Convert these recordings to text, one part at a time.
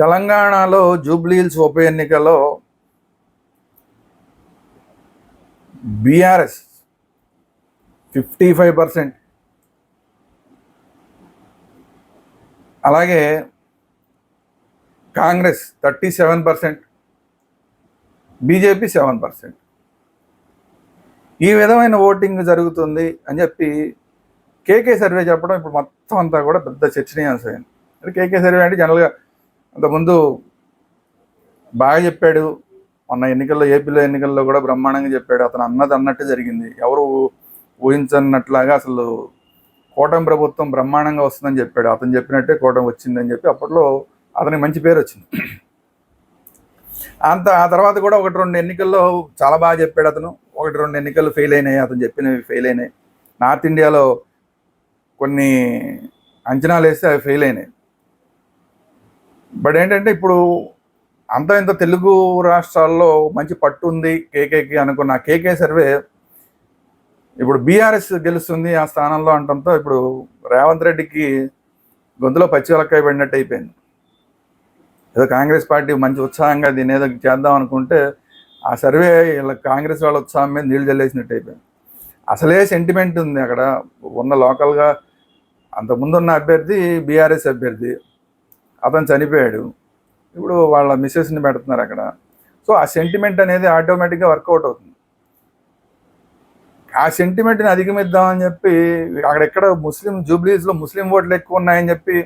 తెలంగాణలో జూబ్లీహిల్స్ ఉప ఎన్నికలో బీఆర్ఎస్ ఫిఫ్టీ ఫైవ్ పర్సెంట్. అలాగే Congress thirty seven percent. BJP seven percent. ఈ విధమైన ఓటింగ్ జరుగుతుంది అని చెప్పి కేకే సర్వే చెప్పడం ఇప్పుడు మొత్తం అంతా కూడా పెద్ద చర్చనీయాంశమైంది అంటే కేకే సర్వే అంటే జనరల్గా అంతకుముందు బాగా చెప్పాడు. మొన్న ఎన్నికల్లో ఏపీలో ఎన్నికల్లో కూడా బ్రహ్మాండంగా చెప్పాడు. అతను అన్నది అన్నట్టు జరిగింది. ఎవరు ఊహించన్నట్లాగా అసలు కూటమి ప్రభుత్వం బ్రహ్మాండంగా వస్తుందని చెప్పాడు. అతను చెప్పినట్టే కూటమి వచ్చిందని చెప్పి అప్పట్లో అతనికి మంచి పేరు వచ్చింది. అంత ఆ తర్వాత కూడా ఒకటి రెండు ఎన్నికల్లో చాలా బాగా చెప్పాడు అతను. ఒకటి రెండు ఎన్నికలు ఫెయిల్ అయినాయి. అతను చెప్పినవి ఫెయిల్ అయినాయి. నార్త్ ఇండియాలో కొన్ని అంచనాలు వేస్తే అవి ఫెయిల్ అయినాయి. బట్ ఏంటంటే ఇప్పుడు అంత ఇంత తెలుగు రాష్ట్రాల్లో మంచి పట్టు ఉంది కేకేకి అనుకున్న కేకే సర్వే ఇప్పుడు బీఆర్ఎస్ గెలుస్తుంది ఆ స్థానంలో అంటంతో ఇప్పుడు రేవంత్ రెడ్డికి గొంతులో పచ్చివలక్కాయ పడినట్టు అయిపోయింది. ఏదో కాంగ్రెస్ పార్టీ మంచి ఉత్సాహంగా దీని ఏదో చేద్దాం అనుకుంటే ఆ సర్వే ఇలా కాంగ్రెస్ వాళ్ళ ఉత్సాహం మీద నీళ్ళు చల్లేసినట్టు అయిపోయింది. అసలే సెంటిమెంట్ ఉంది అక్కడ. ఉన్న లోకల్గా అంతకుముందు ఉన్న అభ్యర్థి బీఆర్ఎస్ అభ్యర్థి. అతను చనిపోయాడు. ఇప్పుడు వాళ్ళ మిస్సెస్ని పెడుతున్నారు అక్కడ. సో ఆ సెంటిమెంట్ అనేది ఆటోమేటిక్గా వర్కౌట్ అవుతుంది. ఆ సెంటిమెంట్ని అధిగమిద్దామని చెప్పి అక్కడెక్కడ ముస్లిం జూబ్లీస్లో ముస్లిం ఓట్లు ఎక్కువ ఉన్నాయని చెప్పి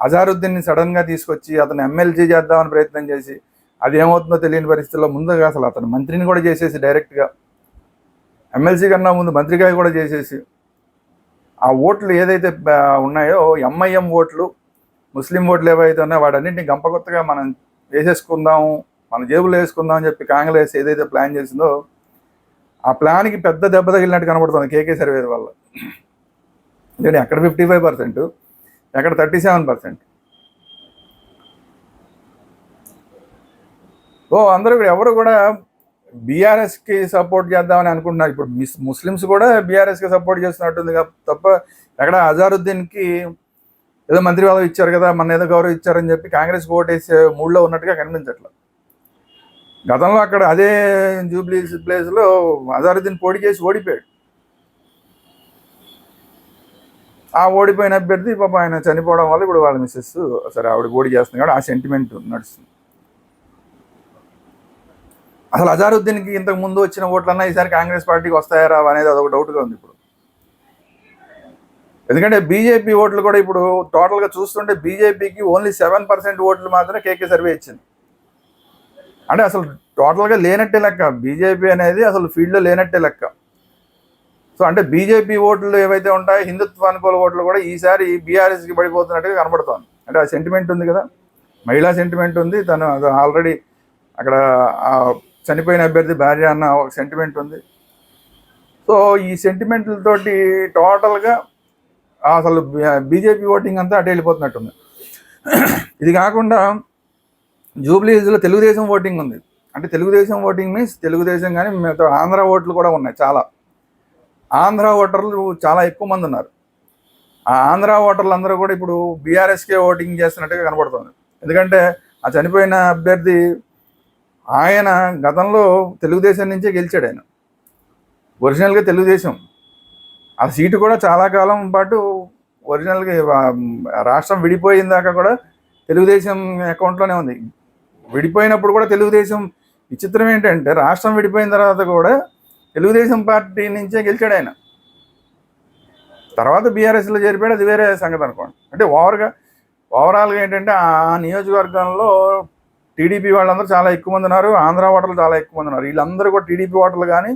అజారుద్దీన్ని సడన్గా తీసుకొచ్చి అతను ఎమ్మెల్సీ చేద్దామని ప్రయత్నం చేసి అది ఏమవుతుందో తెలియని పరిస్థితుల్లో ముందుగా అసలు అతను మంత్రిని కూడా చేసేసి డైరెక్ట్గా ఎమ్మెల్సీ కన్నా ముందు మంత్రిగా కూడా చేసేసి ఆ ఓట్లు ఏదైతే ఉన్నాయో ఎంఐఎం ఓట్లు ముస్లిం ఓట్లు ఏవైతే ఉన్నాయో వాటన్నింటినీ గంపగొత్తగా మనం వేసేసుకుందాము మన జేబులో వేసుకుందాం అని చెప్పి కాంగ్రెస్ ఏదైతే ప్లాన్ చేసిందో ఆ ప్లాన్కి పెద్ద దెబ్బ తగిలినట్టు కనబడుతుంది కేకే సర్వే వల్ల. ఎందుకంటే ఎక్కడ ఫిఫ్టీ ఫైవ్ పర్సెంట్ ఎక్కడ థర్టీ సెవెన్ పర్సెంట్ ఓ అందరూ కూడా ఎవరు కూడా బీఆర్ఎస్కి సపోర్ట్ చేద్దామని అనుకుంటున్నారు. ఇప్పుడు మిస్ ముస్లిమ్స్ కూడా బీఆర్ఎస్కి సపోర్ట్ చేస్తున్నట్టుంది తప్ప ఎక్కడ అజారుద్దీన్కి ఏదో మంత్రి పదవి ఇచ్చారు కదా మన ఏదో గౌరవం ఇచ్చారని చెప్పి కాంగ్రెస్ ఓటేసే మూడ్లో ఉన్నట్టుగా కనిపించట్లేదు. గతంలో అక్కడ అదే జూబ్లీ ప్లేస్లో అజారుద్దీన్ పోటీ చేసి ఓడిపోయాడు. ఆ ఓడిపోయిన అభ్యర్థి పాప ఆయన చనిపోవడం వల్ల ఇప్పుడు వాళ్ళ మిస్సెస్ సరే ఆవిడ పోటీ చేస్తుంది కాబట్టి ఆ సెంటిమెంట్ నడుస్తుంది. అసలు అజారుద్దీన్కి ఇంతకు ముందు వచ్చిన ఓట్లన్నా ఈసారి కాంగ్రెస్ పార్టీకి వస్తాయా రావా అనేది అదొక డౌట్గా ఉంది ఇప్పుడు. ఎందుకంటే బీజేపీ ఓట్లు కూడా ఇప్పుడు టోటల్గా చూస్తుంటే బీజేపీకి ఓన్లీ సెవెన్ పర్సెంట్ ఓట్లు మాత్రమే కేకే సర్వే ఇచ్చింది. అంటే అసలు టోటల్గా లేనట్టే లెక్క. బీజేపీ అనేది అసలు ఫీల్డ్లో లేనట్టే లెక్క. సో అంటే బీజేపీ ఓట్లు ఏవైతే ఉంటాయో హిందుత్వ అనుకూల ఓట్లు కూడా ఈసారి బీఆర్ఎస్కి పడిపోతున్నట్టుగా కనబడుతోంది. అంటే ఆ సెంటిమెంట్ ఉంది కదా. మహిళా సెంటిమెంట్ ఉంది. తను ఆల్రెడీ అక్కడ చనిపోయిన అభ్యర్థి భార్య అన్న ఒక సెంటిమెంట్ ఉంది. సో ఈ సెంటిమెంట్లతోటి టోటల్గా అసలు బీజేపీ ఓటింగ్ అంతా అటు వెళ్ళిపోతున్నట్టుంది. ఇది కాకుండా జూబ్లీ హిల్స్లో తెలుగుదేశం ఓటింగ్ ఉంది. అంటే తెలుగుదేశం ఓటింగ్ మీన్స్ తెలుగుదేశం కానీ మిగతా ఆంధ్ర ఓట్లు కూడా ఉన్నాయి చాలా. ఆంధ్ర ఓటర్లు చాలా ఎక్కువ మంది ఉన్నారు. ఆ ఆంధ్ర ఓటర్లు అందరూ కూడా ఇప్పుడు బీఆర్ఎస్కే ఓటింగ్ చేస్తున్నట్టుగా కనబడుతుంది. ఎందుకంటే ఆ చనిపోయిన అభ్యర్థి ఆయన గతంలో తెలుగుదేశం నుంచే గెలిచాడు ఆయన. ఒరిజినల్గా తెలుగుదేశం. ఆ సీటు కూడా చాలా కాలం పాటు ఒరిజినల్గా రాష్ట్రం విడిపోయిన దాకా కూడా తెలుగుదేశం అకౌంట్లోనే ఉంది. విడిపోయినప్పుడు కూడా తెలుగుదేశం విచిత్రం ఏంటంటే రాష్ట్రం విడిపోయిన తర్వాత కూడా తెలుగుదేశం పార్టీ నుంచే గెలిచాడు ఆయన. తర్వాత బీఆర్ఎస్లో చేరిపోయాడు అది వేరే సంగతి అనుకోండి. అంటే ఓవర్గా ఓవరాల్గా ఏంటంటే ఆ నియోజకవర్గంలో టీడీపీ వాళ్ళందరూ చాలా ఎక్కువ మంది ఉన్నారు ఆంధ్ర ఓటర్లు చాలా ఎక్కువ మంది ఉన్నారు. వీళ్ళందరూ కూడా టీడీపీ ఓటర్లు కానీ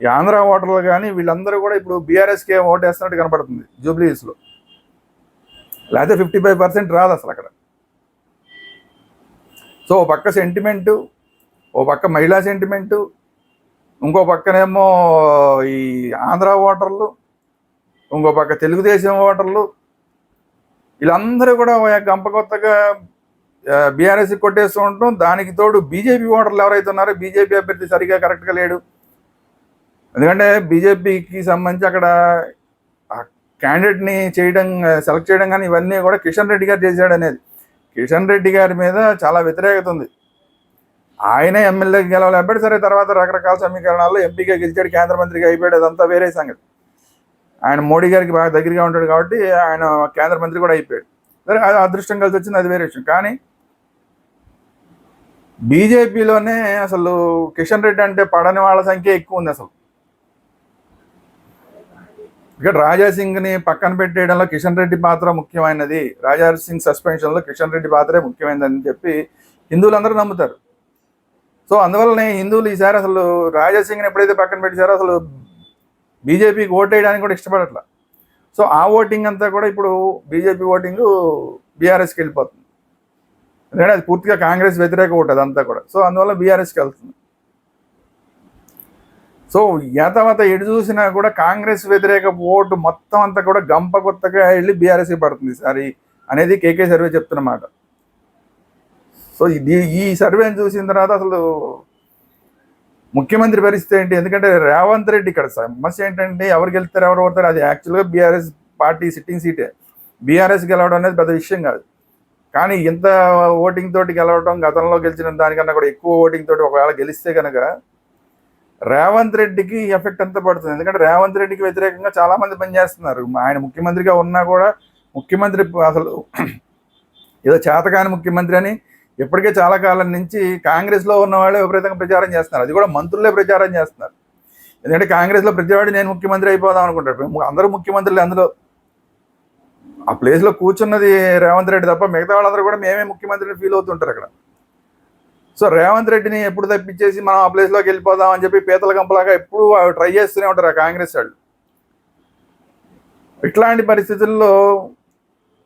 ఈ ఆంధ్ర ఓటర్లు కానీ వీళ్ళందరూ కూడా ఇప్పుడు బీఆర్ఎస్కే వేస్తున్నట్టు కనపడుతుంది జూబ్లీస్లో లేకపోతే ఫిఫ్టీ ఫైవ్ పర్సెంట్ రాదు అసలు అక్కడ. సో ఓ పక్క సెంటిమెంటు ఓ పక్క మహిళా సెంటిమెంటు ఇంకో పక్కనేమో ఈ ఆంధ్ర ఓటర్లు ఇంకో పక్క తెలుగుదేశం ఓటర్లు వీళ్ళందరూ కూడా గంప కొత్తగా బీఆర్ఎస్కి కొట్టేస్తూ ఉంటాం దానికి తోడు బీజేపీ ఓటర్లు ఎవరైతే ఉన్నారో బీజేపీ అభ్యర్థి సరిగా కరెక్ట్గా లేడు. ఎందుకంటే బీజేపీకి సంబంధించి అక్కడ క్యాండిడేట్ని చేయడం సెలెక్ట్ చేయడం కానీ ఇవన్నీ కూడా కిషన్ రెడ్డి గారు చేశాడు అనేది. కిషన్ రెడ్డి గారి మీద చాలా వ్యతిరేకత ఉంది. ఆయన ఎమ్మెల్యేకి అప్పటి సరే తర్వాత రకరకాల సమీకరణాల్లో ఎంపీగా గెలిచాడు కేంద్ర మంత్రిగా అయిపోయాడు అదంతా వేరే సంగతి. ఆయన మోడీ గారికి బాగా దగ్గరగా ఉంటాడు కాబట్టి ఆయన కేంద్ర మంత్రి కూడా అయిపోయాడు. సరే అది అదృష్టం కలిసి వచ్చింది అది వేరే విషయం. కానీ బీజేపీలోనే అసలు కిషన్ రెడ్డి అంటే పడని వాళ్ళ సంఖ్య ఎక్కువ ఉంది అసలు. ఇక్కడ రాజా సింగ్ని పక్కన పెట్టేయడంలో కిషన్ రెడ్డి పాత్ర ముఖ్యమైనది. రాజాసింగ్ సస్పెన్షన్లో కిషన్ రెడ్డి పాత్రే ముఖ్యమైనదని చెప్పి హిందువులందరూ నమ్ముతారు. సో అందువల్లనే హిందువులు ఈసారి అసలు రాజా సింగ్ని ఎప్పుడైతే పక్కన పెట్టారో అసలు బీజేపీకి ఓటేయడానికి కూడా ఇష్టపడట్ల. సో ఆ ఓటింగ్ అంతా కూడా ఇప్పుడు బీజేపీ ఓటింగ్ బీఆర్ఎస్కి వెళ్ళిపోతుంది. ఎందుకంటే అది పూర్తిగా కాంగ్రెస్ వ్యతిరేక ఓటు అదంతా కూడా. సో అందువల్ల బీఆర్ఎస్కి వెళ్తుంది. సో యాతవాత ఎటు చూసినా కూడా కాంగ్రెస్ వ్యతిరేక ఓటు మొత్తం అంతా కూడా గంప కొత్తగా వెళ్ళి బీఆర్ఎస్కి పడుతుంది ఈసారి అనేది కేకే సర్వే చెప్తున్నమాట సో ఇది ఈ సర్వేని చూసిన తర్వాత అసలు ముఖ్యమంత్రి పరిస్థితి ఏంటి? ఎందుకంటే రేవంత్ రెడ్డి ఇక్కడ సమస్య ఏంటంటే ఎవరు గెలుస్తారు ఎవరు ఓడతారు అది యాక్చువల్గా బీఆర్ఎస్ పార్టీ సిట్టింగ్ సీటే. బీఆర్ఎస్ గెలవడం అనేది పెద్ద విషయం కాదు. కానీ ఇంత ఓటింగ్ తోటి గెలవడం గతంలో గెలిచిన దానికన్నా కూడా ఎక్కువ ఓటింగ్ తోటి ఒకవేళ గెలిస్తే కనుక రేవంత్ రెడ్డికి ఎఫెక్ట్ అంతా పడుతుంది. ఎందుకంటే రేవంత్ రెడ్డికి వ్యతిరేకంగా చాలా మంది పనిచేస్తున్నారు. ఆయన ముఖ్యమంత్రిగా ఉన్నా కూడా ముఖ్యమంత్రి అసలు ఏదో చేతకాని ముఖ్యమంత్రి అని ఇప్పటికే చాలా కాలం నుంచి కాంగ్రెస్లో ఉన్న వాళ్ళే విపరీతంగా ప్రచారం చేస్తున్నారు. అది కూడా మంత్రులే ప్రచారం చేస్తున్నారు. ఎందుకంటే కాంగ్రెస్లో ప్రతివాడు నేను ముఖ్యమంత్రి అయిపోదాం అనుకుంటాడు. అందరూ ముఖ్యమంత్రులు అందులో. ఆ ప్లేస్లో కూర్చున్నది రేవంత్ రెడ్డి తప్ప మిగతా వాళ్ళందరూ కూడా మేమే ముఖ్యమంత్రిని ఫీల్ అవుతుంటారు అక్కడ. సో రేవంత్ రెడ్డిని ఎప్పుడు తప్పించేసి మనం ఆ ప్లేస్లోకి వెళ్ళిపోదాం అని చెప్పి పీతల గంపలాగా ఎప్పుడు ట్రై చేస్తూనే ఉంటారు ఆ కాంగ్రెస్ వాళ్ళు. ఇట్లాంటి పరిస్థితుల్లో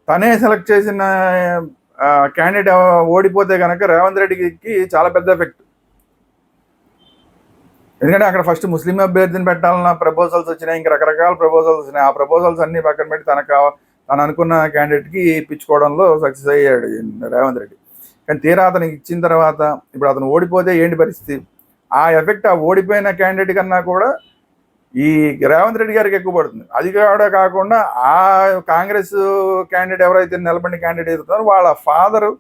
తనే సెలెక్ట్ చేసిన క్యాండిడేట్ ఓడిపోతే కనుక రేవంత్ రెడ్డికి చాలా పెద్ద ఎఫెక్ట్ ఎందుకంటే అక్కడ ఫస్ట్ ముస్లిం అభ్యర్థిని పెట్టాలన్న ప్రపోజల్స్ వచ్చినాయి ఇంకా రకరకాల ప్రపోజల్స్ వచ్చినాయి. ఆ ప్రపోజల్స్ అన్ని పక్కన పెట్టి తనకు కా తను అనుకున్న క్యాండిడేట్కి పిచ్చుకోవడంలో సక్సెస్ అయ్యాడు రేవంత్ రెడ్డి. కానీ తీరా అతనికి ఇచ్చిన తర్వాత ఇప్పుడు అతను ఓడిపోతే ఏంటి పరిస్థితి? ఆ ఎఫెక్ట్ ఆ ఓడిపోయిన క్యాండిడేట్ కన్నా కూడా ఈ రేవంత్ రెడ్డి గారికి ఎక్కువ పడుతుంది. అది కూడా కాకుండా ఆ కాంగ్రెస్ క్యాండిడేట్ ఎవరైతే నిలబడిన క్యాండిడేట్ అవుతున్నారో వాళ్ళ ఫాదరు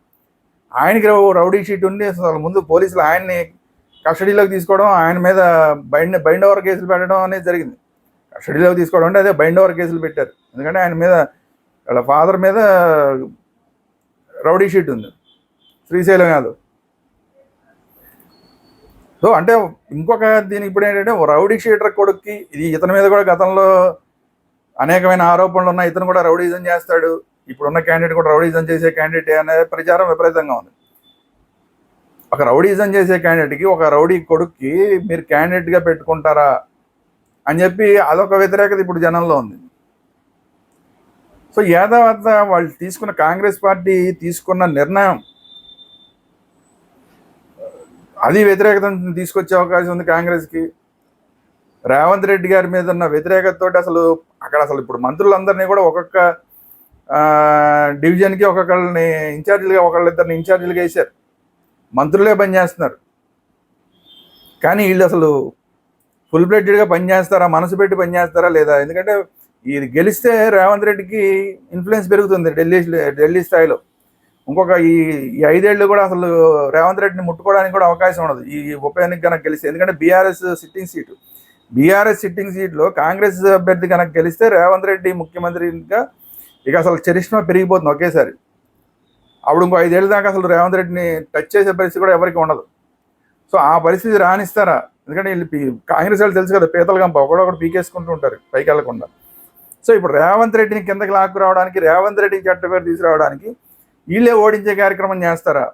ఆయనకి రౌడీ షీట్ ఉండి అసలు ముందు పోలీసులు ఆయన్ని కస్టడీలోకి తీసుకోవడం ఆయన మీద బైండ్ బైండ్ ఓవర్ కేసులు పెట్టడం అనేది జరిగింది. కస్టడీలోకి తీసుకోవడం అంటే అదే బైండ్ ఓవర్ కేసులు పెట్టారు. ఎందుకంటే ఆయన మీద వాళ్ళ ఫాదర్ మీద రౌడీ షీట్ ఉంది. శ్రీశైలం కాదు. సో అంటే ఇంకొక దీనికి ఇప్పుడు ఏంటంటే రౌడీ షీటర్ కొడుక్కి ఇది ఇతని మీద కూడా గతంలో అనేకమైన ఆరోపణలు ఉన్నాయి. ఇతను కూడా రౌడీజం చేస్తాడు. ఇప్పుడున్న క్యాండిడేట్ కూడా రౌడీజం చేసే క్యాండిడేట్ అనే ప్రచారం విపరీతంగా ఉంది. ఒక రౌడీజం చేసే క్యాండిడేట్కి ఒక రౌడీ కొడుక్కి మీరు క్యాండిడేట్గా పెట్టుకుంటారా అని చెప్పి అదొక వ్యతిరేకత ఇప్పుడు జనంలో ఉంది. సో యాదవ్ వాళ్ళు తీసుకున్న కాంగ్రెస్ పార్టీ తీసుకున్న నిర్ణయం అది వ్యతిరేకత తీసుకొచ్చే అవకాశం ఉంది కాంగ్రెస్కి. రేవంత్ రెడ్డి గారి మీద ఉన్న వ్యతిరేకతతో అసలు అక్కడ అసలు ఇప్పుడు మంత్రులందరినీ కూడా ఒక్కొక్క డివిజన్కి ఒక్కొక్కరిని ఇన్ఛార్జీలుగా ఒకళ్ళిద్దరిని ఇన్ఛార్జీలుగా వేశారు. మంత్రులే పనిచేస్తున్నారు కానీ వీళ్ళు అసలు ఫుల్ బ్లెడ్గా పనిచేస్తారా మనసు పెట్టి పనిచేస్తారా లేదా? ఎందుకంటే ఇది గెలిస్తే రేవంత్ రెడ్డికి ఇన్ఫ్లుయెన్స్ పెరుగుతుంది ఢిల్లీ ఢిల్లీ స్థాయిలో. ఇంకొక ఈ ఈ ఐదేళ్ళు కూడా అసలు రేవంత్ రెడ్డిని ముట్టుకోవడానికి కూడా అవకాశం ఉండదు. ఈ ఉప ఎన్నిక కనుక గెలిస్తే ఎందుకంటే BRS sitting seat BRS sitting సీట్లో కాంగ్రెస్ అభ్యర్థి కనుక గెలిస్తే రేవంత్ రెడ్డి ముఖ్యమంత్రిగా ఇక అసలు చరిష్మా పెరిగిపోతుంది ఒకేసారి. అప్పుడు ఇంకో ఐదేళ్ళ దాకా అసలు రేవంత్ రెడ్డిని టచ్ చేసే పరిస్థితి కూడా ఎవరికి ఉండదు. సో ఆ పరిస్థితి రానిస్తారా ఎందుకంటే వీళ్ళు పీ- కాంగ్రెస్ వాళ్ళు తెలుసు కదా పీతల గంప ఒకడొకడు పీకేసుకుంటూ ఉంటారు పైకి వెళ్ళకుండా. సో ఇప్పుడు రేవంత్ రెడ్డిని కిందకి లాక్కు రావడానికి రేవంత్ రెడ్డిని చట్ట పేరు తీసుకురావడానికి వీళ్ళే ఓడించే కార్యక్రమం చేస్తారా?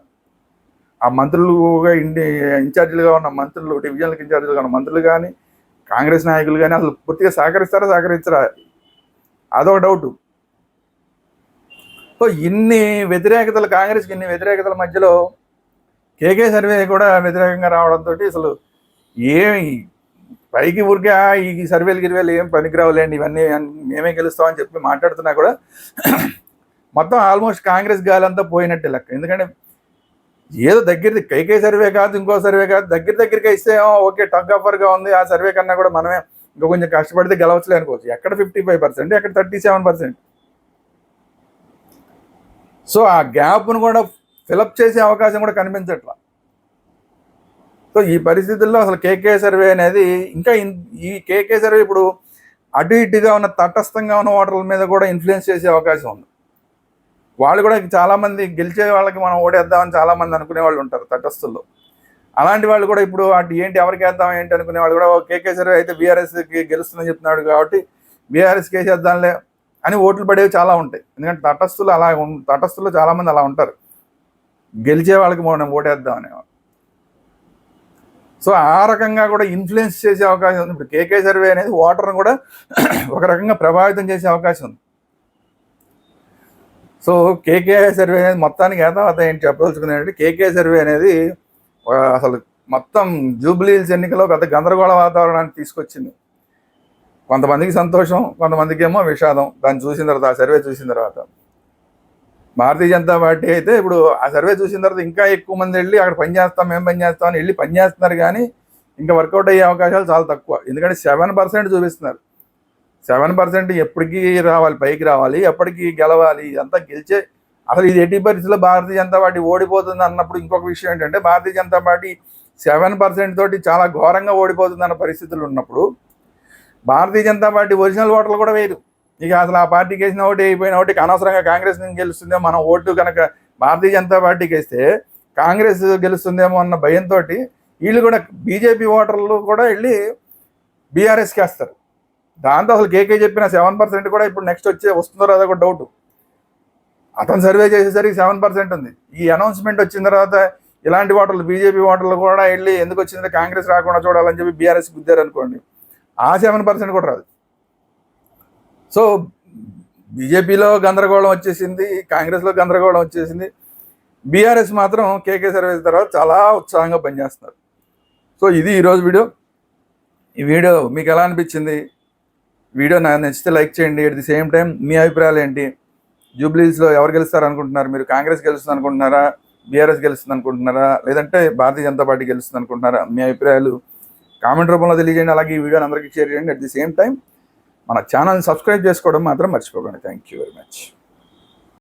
ఆ మంత్రులుగా ఇండి ఇన్ఛార్జీలుగా ఉన్న మంత్రులు డివిజన్లకు ఇన్ఛార్జీలుగా ఉన్న మంత్రులు కానీ కాంగ్రెస్ నాయకులు కానీ అసలు పూర్తిగా సహకరిస్తారా సహకరించరా? అదొక డౌట్ సో ఇన్ని వ్యతిరేకతలు కాంగ్రెస్కి ఇన్ని వ్యతిరేకతల మధ్యలో కేకే సర్వే కూడా వ్యతిరేకంగా రావడంతో అసలు ఏమి పైకి ఊరికే ఈ సర్వేలు గిరివేలు ఏం పనికిరావులేండి ఇవన్నీ మేమే గెలుస్తామని చెప్పి మాట్లాడుతున్నా కూడా మొత్తం ఆల్మోస్ట్ కాంగ్రెస్ గాలంతా పోయినట్టే లెక్క. ఎందుకంటే ఏదో దగ్గరది కైకే సర్వే కాదు ఇంకో సర్వే కాదు దగ్గర దగ్గరికి ఇస్తే ఓకే టగ్ ఆఫర్గా ఉంది ఆ సర్వే కన్నా కూడా మనమే ఇంకా కొంచెం కష్టపడితే గెలవచ్చులే అనుకోవచ్చు. ఎక్కడ ఫిఫ్టీ ఫైవ్ పర్సెంట్ ఎక్కడ థర్టీ సెవెన్ పర్సెంట్ సో ఆ గ్యాప్ను కూడా ఫిలప్ చేసే అవకాశం కూడా కనిపించట్లా. సో ఈ పరిస్థితుల్లో అసలు కేకే సర్వే అనేది ఇంకా ఈ కేకే సర్వే ఇప్పుడు అటు ఇటుగా ఉన్న తటస్థంగా ఉన్న ఓటర్ల మీద కూడా ఇన్ఫ్లుయెన్స్ చేసే అవకాశం ఉంది. వాళ్ళు కూడా చాలామంది గెలిచే వాళ్ళకి మనం ఓడేద్దామని చాలామంది అనుకునే వాళ్ళు ఉంటారు తటస్థుల్లో అలాంటి వాళ్ళు కూడా ఇప్పుడు అటు ఏంటి ఎవరికి వేద్దాం ఏంటి అనుకునే వాళ్ళు కూడా కేకే సర్వే అయితే బీఆర్ఎస్కి గెలుస్తుందని చెప్తున్నాడు కాబట్టి బీఆర్ఎస్కి వేసేద్దాంలే అని ఓట్లు పడేవి చాలా ఉంటాయి. ఎందుకంటే తటస్థులు అలా తటస్థులు చాలామంది అలా ఉంటారు. గెలిచే వాళ్ళకి మనం ఓటేద్దాం అనేవాళ్ళు సో ఆ రకంగా కూడా ఇన్ఫ్లుయెన్స్ చేసే అవకాశం ఉంది. ఇప్పుడు కేకే సర్వే అనేది ఓటర్ని కూడా ఒక రకంగా ప్రభావితం చేసే అవకాశం ఉంది. సో కేకే సర్వే అనేది మొత్తానికి ఏదావత ఏంటి చెప్పదలుచుకుంది ఏంటంటే కేకే సర్వే అనేది అసలు మొత్తం జూబ్లీహిల్స్ ఎన్నికలో పెద్ద గందరగోళ వాతావరణాన్ని తీసుకొచ్చింది. కొంతమందికి సంతోషం కొంతమందికి ఏమో విషాదం. దాన్ని చూసిన తర్వాత ఆ సర్వే చూసిన తర్వాత. భారతీయ జనతా పార్టీ అయితే ఇప్పుడు ఆ సర్వే చూసిన తర్వాత ఇంకా ఎక్కువ మంది వెళ్ళి అక్కడ పని చేస్తాం మేము పని చేస్తాం అని వెళ్ళి పనిచేస్తున్నారు కానీ ఇంకా వర్కౌట్ అయ్యే అవకాశాలు చాలా తక్కువ. ఎందుకంటే సెవెన్ పర్సెంట్ చూపిస్తున్నారు. సెవెన్ పర్సెంట్ ఎప్పటికీ రావాలి పైకి రావాలి ఎప్పటికీ గెలవాలి ఇదంతా గెలిచే అసలు ఇది ఎట్టి పరిస్థితుల్లో భారతీయ జనతా పార్టీ ఓడిపోతుంది అన్నప్పుడు ఇంకొక విషయం ఏంటంటే Bharatiya Janata party seven percent తోటి చాలా ఘోరంగా ఓడిపోతుంది అన్న పరిస్థితులు ఉన్నప్పుడు భారతీయ జనతా పార్టీ ఒరిజినల్ ఓటర్లు కూడా వేయదు ఇక అసలు ఆ పార్టీకి వేసిన ఓటు అయిపోయిన ఓటుకి అనవసరంగా కాంగ్రెస్ నుంచి గెలుస్తుందేమో మనం ఓటు కనుక భారతీయ జనతా పార్టీకి వేస్తే కాంగ్రెస్ గెలుస్తుందేమో అన్న భయంతో వీళ్ళు కూడా బీజేపీ ఓటర్లు కూడా వెళ్ళి బీఆర్ఎస్కి వేస్తారు. దాంతో అసలు కేకే చెప్పిన సెవెన్ పర్సెంట్ కూడా ఇప్పుడు నెక్స్ట్ వచ్చే వస్తుందో రాదో ఒక డౌట్ అతను సర్వే చేసేసరికి సెవెన్ పర్సెంట్ ఉంది. ఈ అనౌన్స్మెంట్ వచ్చిన తర్వాత ఇలాంటి ఓటర్లు బీజేపీ ఓటర్లు కూడా వెళ్ళి ఎందుకు వచ్చింది కాంగ్రెస్ రాకుండా చూడాలని చెప్పి బీఆర్ఎస్ గుద్దారు అనుకోండి. ఆ సెవెన్ పర్సెంట్ కూడా రాదు. సో బీజేపీలో గందరగోళం వచ్చేసింది కాంగ్రెస్లో గందరగోళం వచ్చేసింది. బీఆర్ఎస్ మాత్రం కేకే సర్వేస్ తర్వాత చాలా ఉత్సాహంగా పనిచేస్తున్నారు. సో ఇది ఈరోజు వీడియో. ఈ వీడియో మీకు ఎలా అనిపించింది? వీడియో నాకు నచ్చితే లైక్ చేయండి. అట్ ది సేమ్ టైం మీ అభిప్రాయాలు ఏంటి? జూబ్లీస్లో ఎవరు గెలుస్తారు అనుకుంటున్నారు మీరు కాంగ్రెస్ గెలుస్తుంది అనుకుంటున్నారా బీఆర్ఎస్ గెలుస్తుంది అనుకుంటున్నారా లేదంటే భారతీయ జనతా పార్టీ గెలుస్తుంది అనుకుంటున్నారా మీ అభిప్రాయాలు కామెంట్ రూపంలో తెలియజేయండి. అలాగే ఈ వీడియోని అందరికీ షేర్ చేయండి. అట్ ది సేమ్ టైం మన ఛానల్ని సబ్స్క్రైబ్ చేసుకోవడం మాత్రం మర్చిపోకండి. Thank you very much